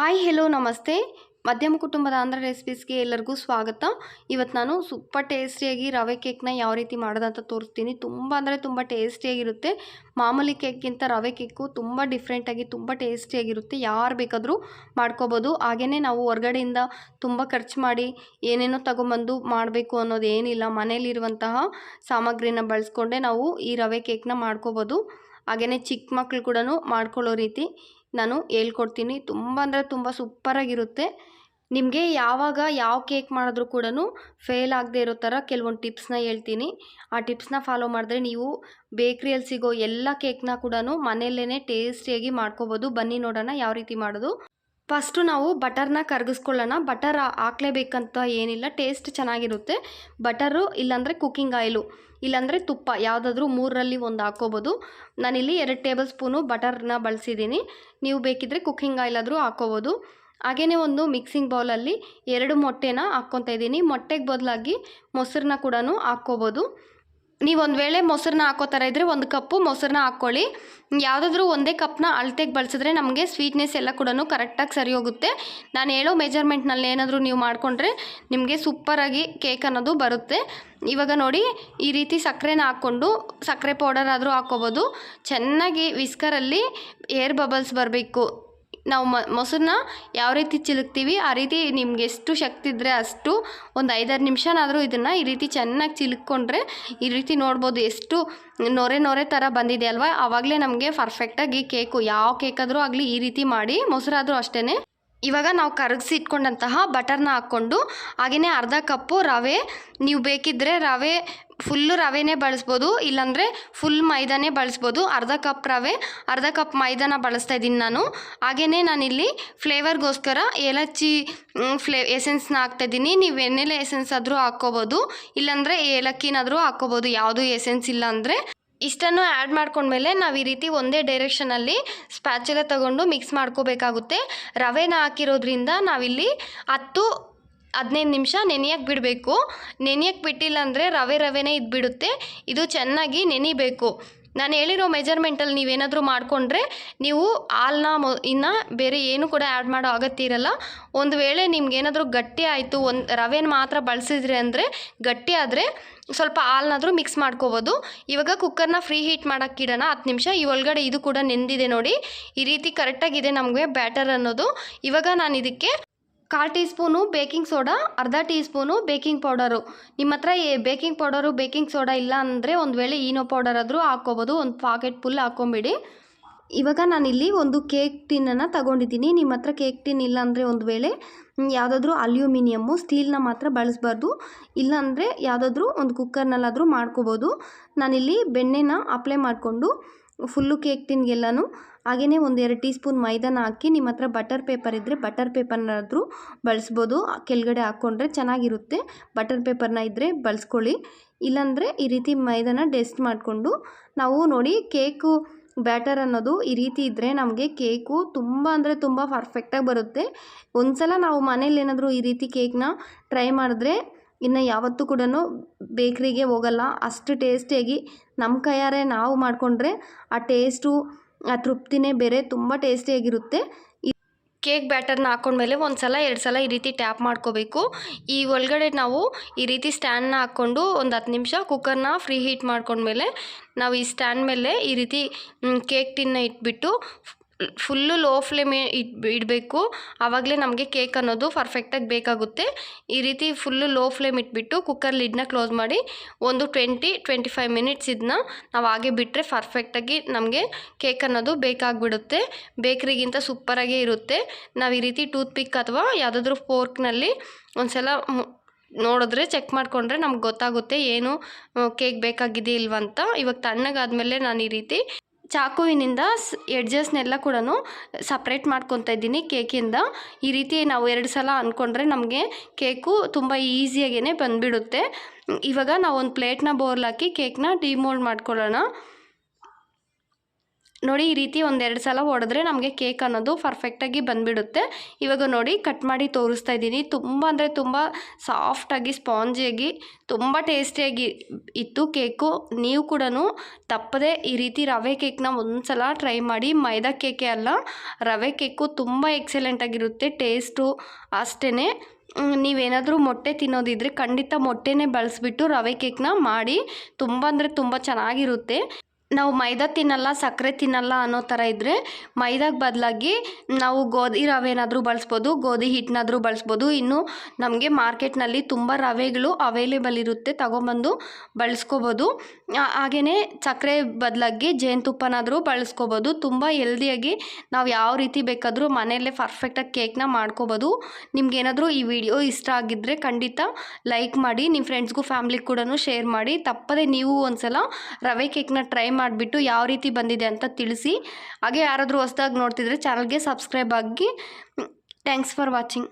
Hi hello ನಮಸ್ತೆ. ಮಧ್ಯಮ ಕುಟುಂಬದ ಆಂಧ್ರ ರೆಸಿಪೀಸ್ಗೆ ಎಲ್ಲರಿಗೂ ಸ್ವಾಗತ. ಇವತ್ತು ನಾನು ಸೂಪರ್ ಟೇಸ್ಟಿಯಾಗಿ ರವೆ ಕೇಕ್ನ ಯಾವ ರೀತಿ ಮಾಡೋದಂತ ತೋರಿಸ್ತೀನಿ. ತುಂಬ ಅಂದರೆ ತುಂಬ ಟೇಸ್ಟಿಯಾಗಿರುತ್ತೆ ಮಾಮೂಲಿ ಕೇಕ್ಗಿಂತ ರವೆ ಕೇಕು ತುಂಬ ಡಿಫ್ರೆಂಟಾಗಿ ತುಂಬ ಟೇಸ್ಟಿಯಾಗಿರುತ್ತೆ ಯಾರು ಬೇಕಾದರೂ ಮಾಡ್ಕೋಬೋದು. ಹಾಗೆಯೇ ನಾವು ಹೊರಗಡೆಯಿಂದ ತುಂಬ ಖರ್ಚು ಮಾಡಿ ಏನೇನೋ ತಗೊಂಬಂದು ಮಾಡಬೇಕು ಅನ್ನೋದು ಏನಿಲ್ಲ. ಮನೇಲಿರುವಂತಹ ಸಾಮಗ್ರಿನ ಬಳಸ್ಕೊಂಡೇ ನಾವು ಈ ರವೆ ಕೇಕ್ನ ಮಾಡ್ಕೋಬೋದು. ಹಾಗೆಯೇ ಚಿಕ್ಕ ಮಕ್ಕಳು ಕೂಡ ಮಾಡ್ಕೊಳ್ಳೋ ರೀತಿ. ನಾನು ಹೇಳ್ಕೊಡ್ತೀನಿ. ತುಂಬ ಅಂದರೆ ತುಂಬ ಸೂಪರಾಗಿರುತ್ತೆ. ನಿಮಗೆ ಯಾವಾಗ ಯಾವ ಕೇಕ್ ಮಾಡಿದ್ರೂ ಕೂಡ ಫೇಲ್ ಆಗದೆ ಇರೋ ಥರ ಕೆಲವೊಂದು ಟಿಪ್ಸ್ನ ಹೇಳ್ತೀನಿ. ಆ ಟಿಪ್ಸ್ನ ಫಾಲೋ ಮಾಡಿದ್ರೆ ನೀವು ಬೇಕ್ರಿಯಲ್ಲಿ ಸಿಗೋ ಎಲ್ಲ ಕೇಕ್ನ ಕೂಡ ಮನೆಯಲ್ಲೇ ಟೇಸ್ಟಿಯಾಗಿ ಮಾಡ್ಕೋಬೋದು. ಬನ್ನಿ ನೋಡೋಣ ಯಾವ ರೀತಿ ಮಾಡೋದು. ಫಸ್ಟು ನಾವು ಬಟರ್ನ ಕರಗಿಸ್ಕೊಳ್ಳೋಣ. ಬಟರ್ ಹಾಕ್ಲೇಬೇಕಂತ ಏನಿಲ್ಲ. ಟೇಸ್ಟ್ ಚೆನ್ನಾಗಿರುತ್ತೆ. ಬಟರು ಇಲ್ಲಾಂದರೆ ಕುಕ್ಕಿಂಗ್ ಆಯಿಲು ಇಲ್ಲಾಂದರೆ ತುಪ್ಪ, ಯಾವುದಾದ್ರೂ ಮೂರರಲ್ಲಿ ಒಂದು ಹಾಕ್ಕೋಬೋದು. ನಾನಿಲ್ಲಿ ಎರಡು ಟೇಬಲ್ ಸ್ಪೂನು ಬಟರ್ನ ಬಳಸಿದ್ದೀನಿ. ನೀವು ಬೇಕಿದ್ದರೆ ಕುಕ್ಕಿಂಗ್ ಆಯಿಲ್ ಆದರೂ ಹಾಕ್ಕೋಬೋದು. ಹಾಗೆಯೇ ಒಂದು ಮಿಕ್ಸಿಂಗ್ ಬೌಲಲ್ಲಿ ಎರಡು ಮೊಟ್ಟೆನ ಹಾಕ್ಕೊತಾ ಇದ್ದೀನಿ. ಮೊಟ್ಟೆಗೆ ಬದಲಾಗಿ ಮೊಸರನ್ನ ಕೂಡ ಹಾಕ್ಕೋಬೋದು. ನೀವು ಒಂದು ವೇಳೆ ಮೊಸರನ್ನ ಹಾಕೋ ಥರ ಇದ್ದರೆ ಒಂದು ಕಪ್ಪು ಮೊಸರನ್ನ ಹಾಕ್ಕೊಳ್ಳಿ. ಯಾವುದಾದ್ರೂ ಒಂದೇ ಕಪ್ನ ಅಳತೆಗೆ ಬಳಸಿದ್ರೆ ನಮಗೆ ಸ್ವೀಟ್ನೆಸ್ ಎಲ್ಲ ಕೂಡ ಕರೆಕ್ಟಾಗಿ ಸರಿ ಹೋಗುತ್ತೆ. ನಾನು ಹೇಳೋ ಮೆಜರ್ಮೆಂಟ್ನಲ್ಲಿ ಏನಾದರೂ ನೀವು ಮಾಡಿಕೊಂಡ್ರೆ ನಿಮಗೆ ಸೂಪರಾಗಿ ಕೇಕ್ ಅನ್ನೋದು ಬರುತ್ತೆ. ಇವಾಗ ನೋಡಿ, ಈ ರೀತಿ ಸಕ್ಕರೆನ ಹಾಕ್ಕೊಂಡು ಸಕ್ಕರೆ ಪೌಡರ್ ಆದರೂ ಹಾಕ್ಕೋಬೋದು. ಚೆನ್ನಾಗಿ ವಿಸ್ಕರಲ್ಲಿ ಏರ್ ಬಬಲ್ಸ್ ಬರಬೇಕು. ನಾವು ಮೊಸರನ್ನ ಯಾವ ರೀತಿ ಚಿಲುಕ್ತೀವಿ, ಆ ರೀತಿ ನಿಮ್ಗೆ ಎಷ್ಟು ಶಕ್ತಿ ಇದ್ದರೆ ಅಷ್ಟು ಒಂದು ಐದಾರು ನಿಮಿಷನಾದರೂ ಇದನ್ನು ಈ ರೀತಿ ಚೆನ್ನಾಗಿ ಚಿಲುಕ್ಕೊಂಡ್ರೆ ಈ ರೀತಿ ನೋಡ್ಬೋದು ಎಷ್ಟು ನೊರೆ ನೊರೆ ಥರ ಬಂದಿದೆ ಅಲ್ವಾ? ಆವಾಗಲೇ ನಮಗೆ ಪರ್ಫೆಕ್ಟಾಗಿ ಕೇಕು, ಯಾವ ಕೇಕಾದರೂ ಆಗಲಿ ಈ ರೀತಿ ಮಾಡಿ ಮೊಸರಾದರೂ ಅಷ್ಟೇ ಇವಾಗ ನಾವು ಕರಗಿಸಿ ಇಟ್ಕೊಂಡಂತಹ ಬಟರ್ನ ಹಾಕ್ಕೊಂಡು ಹಾಗೆಯೇ ಅರ್ಧ ಕಪ್ಪು ರವೆ, ನೀವು ಬೇಕಿದ್ದರೆ ರವೆ ಫುಲ್ಲು ರವೆನೇ ಬಳಸ್ಬೋದು, ಇಲ್ಲಾಂದರೆ ಫುಲ್ ಮೈದಾನೇ ಬಳಸ್ಬೋದು. ಅರ್ಧ ಕಪ್ ರವೆ, ಅರ್ಧ ಕಪ್ ಮೈದಾನ ಬಳಸ್ತಾ ಇದ್ದೀನಿ ನಾನು. ಹಾಗೆಯೇ ನಾನಿಲ್ಲಿ ಫ್ಲೇವರ್ಗೋಸ್ಕರ ಏಲಕ್ಕಿ ಫ್ಲೇ ಎಸೆನ್ಸ್ನ ಹಾಕ್ತಾಯಿದ್ದೀನಿ ನೀವು ವೆನಿಲೆ ಎಸೆನ್ಸ್ ಆದರೂ ಹಾಕ್ಕೋಬೋದು, ಇಲ್ಲಾಂದರೆ ಏಲಕ್ಕಿನಾದರೂ ಹಾಕ್ಕೋಬೋದು. ಯಾವುದು ಎಸೆನ್ಸ್ ಇಲ್ಲ ಅಂದರೆ. ಇಷ್ಟನ್ನು ಆ್ಯಡ್ ಮಾಡ್ಕೊಂಡ್ಮೇಲೆ ನಾವು ಈ ರೀತಿ ಒಂದೇ ಡೈರೆಕ್ಷನಲ್ಲಿ ಸ್ಪ್ಯಾಚುಲ ತಗೊಂಡು ಮಿಕ್ಸ್ ಮಾಡ್ಕೋಬೇಕಾಗುತ್ತೆ. ರವೆನ ಹಾಕಿರೋದ್ರಿಂದ ನಾವಿಲ್ಲಿ ಹತ್ತು, ಹದಿನೈದು ನಿಮಿಷ ನೆನೆಯಕ್ಕೆ ಬಿಡಬೇಕು. ನೆನೆಯಕ್ಕೆ ಬಿಟ್ಟಿಲ್ಲ ಅಂದರೆ ರವೆ ರವೆನೇ ಇದ್ಬಿಡುತ್ತೆ. ಇದು ಚೆನ್ನಾಗಿ ನೆನಿಬೇಕು. ನಾನು ಹೇಳಿರೋ ಮೆಜರ್ಮೆಂಟಲ್ಲಿ ನೀವೇನಾದರೂ ಮಾಡಿಕೊಂಡ್ರೆ ನೀವು ಹಾಲನ್ನ ಮೊ, ಇನ್ನು ಬೇರೆ ಏನು ಕೂಡ ಆ್ಯಡ್ ಮಾಡೋ ಅಗತ್ಯ ಇರಲ್ಲ. ಒಂದು ವೇಳೆ ನಿಮ್ಗೇನಾದರೂ ಗಟ್ಟಿ ಆಯಿತು, ಒಂದು ರವೆನ ಮಾತ್ರ ಬಳಸಿದ್ರಿ ಅಂದರೆ ಗಟ್ಟಿ ಆದರೆ ಸ್ವಲ್ಪ ಹಾಲನ್ನಾದರೂ ಮಿಕ್ಸ್ ಮಾಡ್ಕೋಬೋದು. ಇವಾಗ ಕುಕ್ಕರ್ನ ಫ್ರೀ ಹೀಟ್ ಮಾಡೋಕ್ಕೆ ಇಡೋಣ, ಹತ್ತು ನಿಮಿಷ. ಈ ಒಳಗಡೆ ಇದು ಕೂಡ ನೆಂದಿದೆ ನೋಡಿ. ಈ ರೀತಿ ಕರೆಕ್ಟಾಗಿದೆ ನಮಗೆ ಬ್ಯಾಟರ್ ಅನ್ನೋದು. ಇವಾಗ ನಾನು ಇದಕ್ಕೆ ಕಾಲು ಟೀ ಸ್ಪೂನು ಬೇಕಿಂಗ್ ಸೋಡಾ, ಅರ್ಧ ಟೀ ಸ್ಪೂನು ಬೇಕಿಂಗ್ ಪೌಡರು. ನಿಮ್ಮ ಹತ್ರ ಬೇಕಿಂಗ್ ಪೌಡರು, ಬೇಕಿಂಗ್ ಸೋಡಾ ಇಲ್ಲ ಅಂದರೆ ಒಂದು ವೇಳೆ ಈನೋ ಪೌಡರ್ ಆದರೂ ಹಾಕ್ಕೋಬೋದು. ಒಂದು ಪಾಕೆಟ್ ಫುಲ್ ಹಾಕ್ಕೊಂಬಿಡಿ. ಇವಾಗ ನಾನಿಲ್ಲಿ ಒಂದು ಕೇಕ್ ಟಿನ್ನನ್ನು ತಗೊಂಡಿದ್ದೀನಿ. ನಿಮ್ಮ ಹತ್ರ ಕೇಕ್ ಟಿನ್ ಇಲ್ಲ ಅಂದರೆ ಒಂದು ವೇಳೆ ಯಾವುದಾದ್ರೂ ಅಲ್ಯೂಮಿನಿಯಮ್ಮು, ಸ್ಟೀಲ್ನ ಮಾತ್ರ ಬಳಸಬಾರ್ದು. ಇಲ್ಲಾಂದರೆ ಯಾವುದಾದ್ರೂ ಒಂದು ಕುಕ್ಕರ್ನಲ್ಲಾದರೂ ಮಾಡ್ಕೋಬೋದು. ನಾನಿಲ್ಲಿ ಬೆಣ್ಣೆನ ಅಪ್ಲೈ ಮಾಡಿಕೊಂಡು ಫುಲ್ಲು ಕೇಕ್ ಟಿನ್ಗೆಲ್ಲನೂ. ಹಾಗೆಯೇ ಒಂದು ಎರಡು ಟೀ ಸ್ಪೂನ್ ಮೈದಾನ ಹಾಕಿ ನಿಮ್ಮ ಹತ್ರ ಬಟರ್ ಪೇಪರ್ ಇದ್ದರೆ ಬಟರ್ ಪೇಪರ್ನಾದರೂ ಬಳಸ್ಬೋದು. ಕೆಳಗಡೆ ಹಾಕ್ಕೊಂಡ್ರೆ ಚೆನ್ನಾಗಿರುತ್ತೆ. ಬಟರ್ ಪೇಪರ್ನ ಇದ್ದರೆ ಬಳಸ್ಕೊಳ್ಳಿ. ಇಲ್ಲಾಂದರೆ ಈ ರೀತಿ ಮೈದಾನ ಡೆಸ್ಟ್ ಮಾಡಿಕೊಂಡು ನಾವು ನೋಡಿ ಕೇಕು ಬ್ಯಾಟರ್ ಅನ್ನೋದು ಈ ರೀತಿ ಇದ್ದರೆ ನಮಗೆ ಕೇಕು ತುಂಬ ಅಂದರೆ ತುಂಬ ಪರ್ಫೆಕ್ಟಾಗಿ ಬರುತ್ತೆ. ಒಂದು ಸಲ ನಾವು ಮನೇಲಿ ಏನಾದರೂ ಈ ರೀತಿ ಕೇಕ್ನ ಟ್ರೈ ಮಾಡಿದ್ರೆ ಇನ್ನು ಯಾವತ್ತೂ ಕೂಡ ಬೇಕ್ರಿಗೆ ಹೋಗಲ್ಲ. ಅಷ್ಟು ಟೇಸ್ಟಿಯಾಗಿ ನಮ್ಮ ಕೈಯಾರೆ ನಾವು ಮಾಡಿಕೊಂಡ್ರೆ ಆ ಟೇಸ್ಟು, ಆ ತೃಪ್ತಿನೇ ಬೇರೆ, ತುಂಬ ಟೇಸ್ಟಿಯಾಗಿರುತ್ತೆ. ಕೇಕ್ ಬ್ಯಾಟರ್ನ ಹಾಕ್ಕೊಂಡ್ಮೇಲೆ ಒಂದು ಸಲ ಎರಡು ಸಲ ಈ ರೀತಿ ಟ್ಯಾಪ್ ಮಾಡ್ಕೋಬೇಕು. ಈ ಒಳಗಡೆ ನಾವು ಈ ರೀತಿ ಸ್ಟ್ಯಾಂಡ್ನ ಹಾಕ್ಕೊಂಡು ಒಂದು ಹತ್ತು ನಿಮಿಷ ಕುಕ್ಕರ್ನ ಫ್ರೀ ಹೀಟ್ ಮಾಡ್ಕೊಂಡ್ಮೇಲೆ ನಾವು ಈ ಸ್ಟ್ಯಾಂಡ್ ಮೇಲೆ ಈ ರೀತಿ ಕೇಕ್ ಟಿನ್ನ ಇಟ್ಬಿಟ್ಟು ಫುಲ್ಲು ಲೋ ಫ್ಲೇಮ್ ಇಟ್ ಇಡಬೇಕು. ಆವಾಗಲೇ ನಮಗೆ ಕೇಕ್ ಅನ್ನೋದು ಪರ್ಫೆಕ್ಟಾಗಿ ಬೇಕಾಗುತ್ತೆ. ಈ ರೀತಿ ಫುಲ್ಲು ಲೋ ಫ್ಲೇಮ್ ಇಟ್ಬಿಟ್ಟು ಕುಕ್ಕರ್ ಲಿಡ್ನ ಕ್ಲೋಸ್ ಮಾಡಿ ಒಂದು ಟ್ವೆಂಟಿ ಟ್ವೆಂಟಿ ಫೈವ್ ಮಿನಿಟ್ಸ್ ಇದನ್ನ ನಾವು ಹಾಗೆ ಬಿಟ್ಟರೆ ಪರ್ಫೆಕ್ಟಾಗಿ ನಮಗೆ ಕೇಕ್ ಅನ್ನೋದು ಬೇಕಾಗಿಬಿಡುತ್ತೆ. ಬೇಕ್ರಿಗಿಂತ ಸೂಪರಾಗೇ ಇರುತ್ತೆ. ನಾವು ಈ ರೀತಿ ಟೂತ್ ಪಿಕ್ ಅಥವಾ ಯಾವುದಾದ್ರೂ ಫೋರ್ಕ್ನಲ್ಲಿ ಒಂದು ಸಲ ನೋಡಿದ್ರೆ ಚೆಕ್ ಮಾಡಿಕೊಂಡ್ರೆ ನಮ್ಗೆ ಗೊತ್ತಾಗುತ್ತೆ ಏನು, ಕೇಕ್ ಬೇಕಾಗಿದೆ ಇಲ್ವಂತ ಇವಾಗ ತಣ್ಣಗಾದ್ಮೇಲೆ ನಾನು ಈ ರೀತಿ ಚಾಕುವಿನಿಂದ ಎಡ್ಜಸ್ನೆಲ್ಲ ಕೂಡ ಸಪ್ರೇಟ್ ಮಾಡ್ಕೊತಾ ಇದ್ದೀನಿ ಕೇಕಿಂದ. ಈ ರೀತಿ ನಾವು ಎರಡು ಸಲ ಅಂದ್ಕೊಂಡ್ರೆ ನಮಗೆ ಕೇಕು ತುಂಬ ಈಸಿಯಾಗೇ ಬಂದುಬಿಡುತ್ತೆ. ಇವಾಗ ನಾವು ಒಂದು ಪ್ಲೇಟ್ನ ಬೋರ್ಲಾಕಿ ಕೇಕ್ನ ಡಿಮೋಲ್ಡ್ ಮಾಡ್ಕೊಳ್ಳೋಣ. ನೋಡಿ, ಈ ರೀತಿ ಒಂದೆರಡು ಸಲ ಹೊಡೆದ್ರೆ ನಮಗೆ ಕೇಕ್ ಅನ್ನೋದು ಪರ್ಫೆಕ್ಟಾಗಿ ಬಂದುಬಿಡುತ್ತೆ. ಇವಾಗ ನೋಡಿ ಕಟ್ ಮಾಡಿ ತೋರಿಸ್ತಾ ಇದ್ದೀನಿ. ತುಂಬ ಅಂದರೆ ತುಂಬ ಸಾಫ್ಟಾಗಿ ಸ್ಪಾಂಜಿಯಾಗಿ ತುಂಬ ಟೇಸ್ಟಿಯಾಗಿ ಇತ್ತು ಕೇಕು. ನೀವು ಕೂಡ ತಪ್ಪದೆ ಈ ರೀತಿ ರವೆ ಕೇಕ್ನ ಒಂದ್ಸಲ ಟ್ರೈ ಮಾಡಿ. ಮೈದಾ ಕೇಕೆ ಅಲ್ಲ, ರವೆ ಕೇಕು ತುಂಬ ಎಕ್ಸಲೆಂಟಾಗಿರುತ್ತೆ ಟೇಸ್ಟು ಅಷ್ಟೇ ನೀವೇನಾದರೂ ಮೊಟ್ಟೆ ತಿನ್ನೋದಿದ್ರೆ ಖಂಡಿತ ಮೊಟ್ಟೆನೇ ಬಳಸ್ಬಿಟ್ಟು ರವೆ ಕೇಕ್ನ ಮಾಡಿ. ತುಂಬ ಅಂದರೆ ತುಂಬ ಚೆನ್ನಾಗಿರುತ್ತೆ. ನಾವು ಮೈದಾ ತಿನ್ನಲ್ಲ, ಸಕ್ಕರೆ ತಿನ್ನಲ್ಲ ಅನ್ನೋ ಥರ ಇದ್ದರೆ ಮೈದಾಗೆ ಬದಲಾಗಿ ನಾವು ಗೋಧಿ ರವೆನಾದರೂ ಬಳಸ್ಬೋದು, ಗೋಧಿ ಹಿಟ್ಟನ್ನಾದರೂ ಬಳಸ್ಬೋದು. ಇನ್ನು ನಮಗೆ ಮಾರ್ಕೆಟ್ನಲ್ಲಿ ತುಂಬ ರವೆಗಳು ಅವೈಲೇಬಲ್ ಇರುತ್ತೆ, ತಗೊಂಬಂದು ಬಳಸ್ಕೋಬೋದು. ಹಾಗೆಯೇ ಸಕ್ಕರೆ ಬದಲಾಗಿ ಜೇನುತುಪ್ಪನಾದರೂ ಬಳಸ್ಕೋಬೋದು. ತುಂಬ ಹೆಲ್ದಿಯಾಗಿ ನಾವು ಯಾವ ರೀತಿ ಬೇಕಾದರೂ ಮನೆಯಲ್ಲೇ ಪರ್ಫೆಕ್ಟಾಗಿ ಕೇಕ್ನ ಮಾಡ್ಕೋಬೋದು. ನಿಮ್ಗೇನಾದರೂ ಈ ವಿಡಿಯೋ ಇಷ್ಟ ಆಗಿದ್ದರೆ ಖಂಡಿತ ಲೈಕ್ ಮಾಡಿ ನಿಮ್ಮ ಫ್ರೆಂಡ್ಸ್ಗೂ ಫ್ಯಾಮ್ಲಿಗೆ ಕೂಡ ಶೇರ್ ಮಾಡಿ. ತಪ್ಪದೆ ನೀವು ಒಂದ್ಸಲ ರವೆ ಕೇಕ್ನ ಟ್ರೈ ಮಾಡಿಬಿಟ್ಟು ಯಾವ ರೀತಿ ಬಂದಿದೆ ಅಂತ ತಿಳಿಸಿ. ಹಾಗೆ ಯಾರಾದರೂ ಹೊಸ್ದಾಗಿ ನೋಡ್ತಿದ್ರೆ ಚಾನಲ್ಗೆ ಸಬ್ಸ್ಕ್ರೈಬ್ ಆಗಿ. Thanks for watching